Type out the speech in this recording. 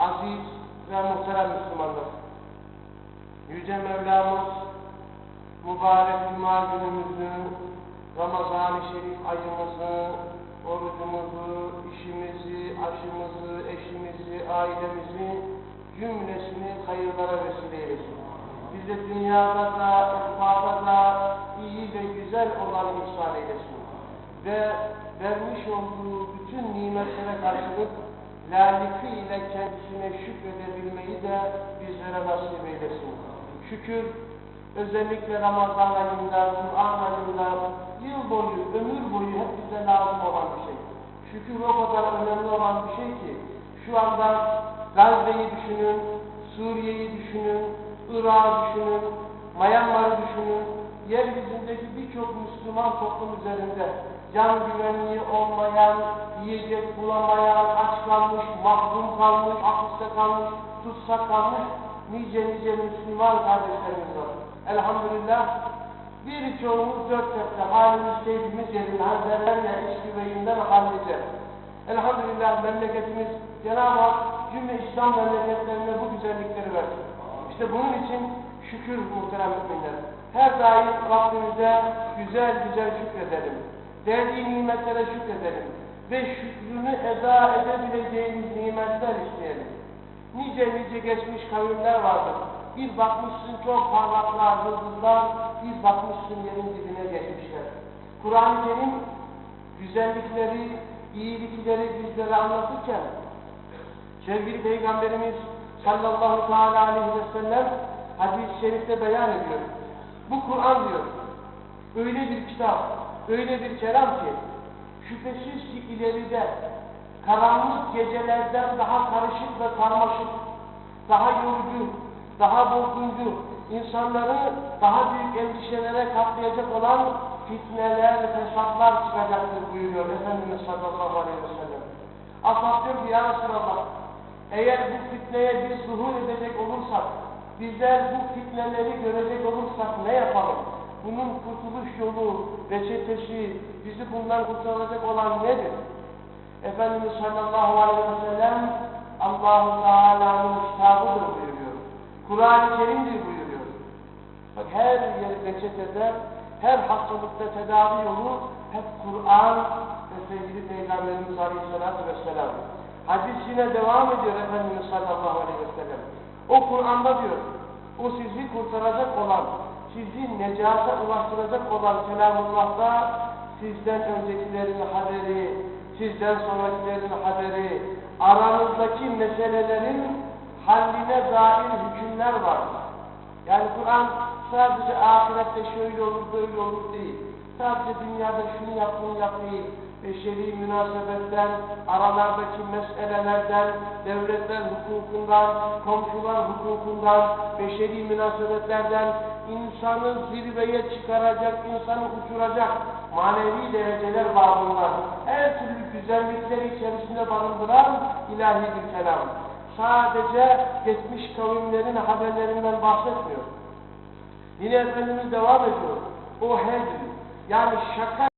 Aziz ve muhterem Müslümanlar. Yüce Mevlamız mübarek Cuma günümüzün Ramazan-ı Şerif ayımızı, orucumuzu, işimizi, aşımızı, eşimizi, ailemizi cümlesini hayırlara vesile eylesin. Bize dünyada da, ukbada da iyi ve güzel olan ihsan eylesin. Ve vermiş olduğu bütün nimetlere karşılık layıkıyla kendisine şükredebilmeyi de bizlere nasip eylesin. Şükür özellikle Ramazan ayında, Kur'an ayında, yıl boyu, ömür boyu hep bize lazım olan bir şey. Şükür o kadar önemli olan bir şey ki, şu anda Gazze'yi düşünün, Suriye'yi düşünün, Irak'ı düşünün, Myanmar'ı düşünün, yeryüzündeki birçok Müslüman toplum üzerinde can güvenliği olmayan, yiyecek bulamayan, aç kalmış, mahrum kalmış, hapiste kalmış, tutsak kalmış nice nice Müslüman kardeşlerimiz var. Elhamdülillah birçoğumuz dört dörtte halimiz, keyfimiz yerinde, hazırlar ya iş güveyinden hallice. Elhamdülillah memleketimiz Cenab-ı Hak cümle İslam memleketlerine bu güzellikleri versin. İşte bunun için şükür muhterem müminler. Her daim Rabbimize güzel güzel şükredelim. Verdiği nimetlere şükredelim. Ve şükrünü eda edebileceğimiz nimetler isteyelim. Nice nice geçmiş kavimler vardır. Bir bakmışsın çok parlaklar, yıldızlar, bir bakmışsın yerin dibine geçmişler. Kur'an-ı Kerim güzellikleri, iyilikleri bizlere anlatırken sevgili Peygamberimiz sallallahu teala aleyhi ve sellem hadis-i şerifte beyan ediyor. Bu Kur'an diyor, öyle bir kitap, öyle bir kelam ki şüphesiz ki ileride karanlık gecelerden daha karışık ve karmaşık, daha yorucu, daha bozguncu, insanları daha büyük endişelere kaplayacak olan fitneler ve fesatlar çıkacaktır buyuruyor Efendimiz sallallahu aleyhi ve sellem. Ashab diyor ki ya Resulallah, eğer bu fitneye biz zuhur edecek olursak, bizler bu fitneleri görecek olursak ne yapalım? Bunun kurtuluş yolu, reçetesi, bizi bundan kurtaracak olan nedir? Efendimiz sallallahu aleyhi ve sellem Allah-u Teala'nın kitabıdır buyuruyor. Kur'an-ı Kerim'dir buyuruyor. Bak her yer reçetede, her hastalıkta tedavi yolu hep Kur'an ve sevgili Peygamberimiz aleyhissalatü vesselam. Hadis yine devam ediyor Efendimiz sallallahu aleyhi ve sellem. O Kur'an'da diyor, o sizi kurtaracak olan, sizi necata ulaştıracak olan Kelamullah'ta sizden öncekilerin haberi, sizden sonrakilerin haberi, aranızdaki meselelerin halline dair hükümler var. Yani Kur'an sadece ahirette şöyle olur, böyle olur değil. Sadece dünyada şunu yap, bunu yap değil. Beşeri münasebetten, aralardaki meselelerden, devletler hukukundan, komşular hukukundan, beşeri münasebetlerden insanı zirveye çıkaracak, insanı uçuracak manevi dereceler var bunlar. Her türlü güzellikleri içerisinde barındıran ilahi bir kelam. Sadece geçmiş kavimlerin haberlerinden bahsetmiyor. Yine Efendimiz devam ediyor. O hecr, yani şaka